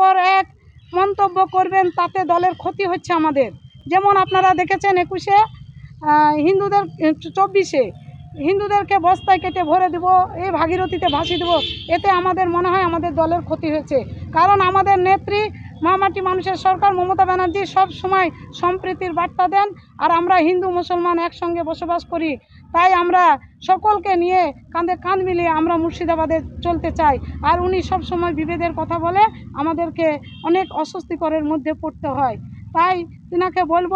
পর এক মন্তব্য করবেন, তাতে দলের ক্ষতি হচ্ছে আমাদের। যেমন আপনারা দেখেছেন একুশে হিন্দুদের, চব্বিশে হিন্দুদেরকে বস্তায় কেটে ভরে দেব, এই ভাগীরথীতে ভাসিয়ে দেবো, এতে আমাদের মনে হয় আমাদের দলের ক্ষতি হয়েছে। কারণ আমাদের নেত্রী মহামাটি মানুষের সরকার মমতা ব্যানার্জি সব সময় সম্প্রীতির বার্তা দেন আর আমরা হিন্দু মুসলমান একসঙ্গে বসবাস করি। তাই আমরা সকলকে নিয়ে কাঁধে কাঁধ মিলিয়ে আমরা মুর্শিদাবাদে চলতে চাই। আর উনি সব সময় বিভেদের কথা বলে আমাদেরকে অনেক অস্বস্তিকরের মধ্যে পড়তে হয়। তাই তিনাকে বলব,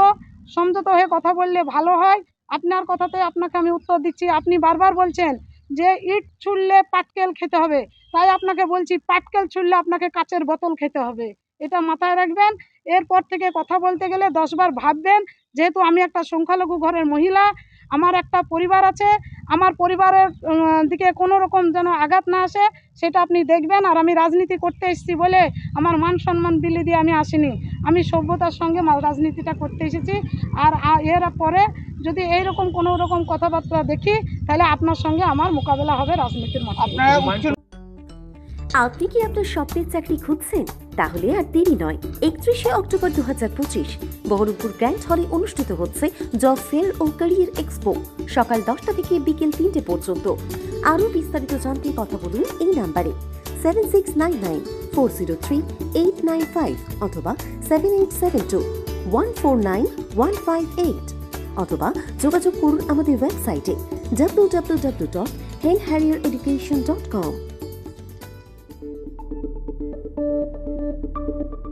সমঝোতা হয়ে কথা বললে ভালো হয়। আপনার কথাতে আপনাকে আমি উত্তর দিচ্ছি। আপনি বারবার বলছেন যে ইট ছুড়লে পাটকেল খেতে হবে। তাই আপনাকে বলছি, পাটকেল ছুড়লে আপনাকে কাচের বোতল খেতে হবে। এটা মাথায় রাখবেন। এরপর থেকে কথা বলতে গেলে দশবার ভাববেন, যেহেতু আমি একটা সংখ্যালঘু ঘরের মহিলা, আমার একটা পরিবার আছে, আমার পরিবারের দিকে কোনো রকম যেন আঘাত না আসে, সেটা আপনি দেখবেন। আর আমি রাজনীতি করতে এসেছি বলে আমার মান সম্মান বিলি দিয়ে আমি আসিনি। আমি সভ্যতার সঙ্গে রাজনীতিটা করতে এসেছি। আর এর পরে যদি এইরকম কোনো রকম কথাবার্তা দেখি, তাহলে আপনার সঙ্গে আমার মোকাবেলা হবে রাজনীতির উচ্চ আপনি কি আপনার স্বপ্নের চাকরি খুঁজছেন? তাহলে আর দেরি নয়। একত্রিশে অক্টোবর দু হাজার পঁচিশ বহরমপুর গ্র্যান্ড হলে অনুষ্ঠিত হচ্ছে জব ফেয়ার ও ক্যারিয়ার এক্সপো, সকাল দশটা থেকে বিকেল তিনটে পর্যন্ত। আরও বিস্তারিত জানতে কথা বলুন এই নাম্বারে। Seven six nine nine four zero three eight nine five অথবা seven eight seven two one four nine one five eight অথবা যোগাযোগ করুন আমাদের ওয়েবসাইটে W W W dot hen harrier education dot com. Thank you.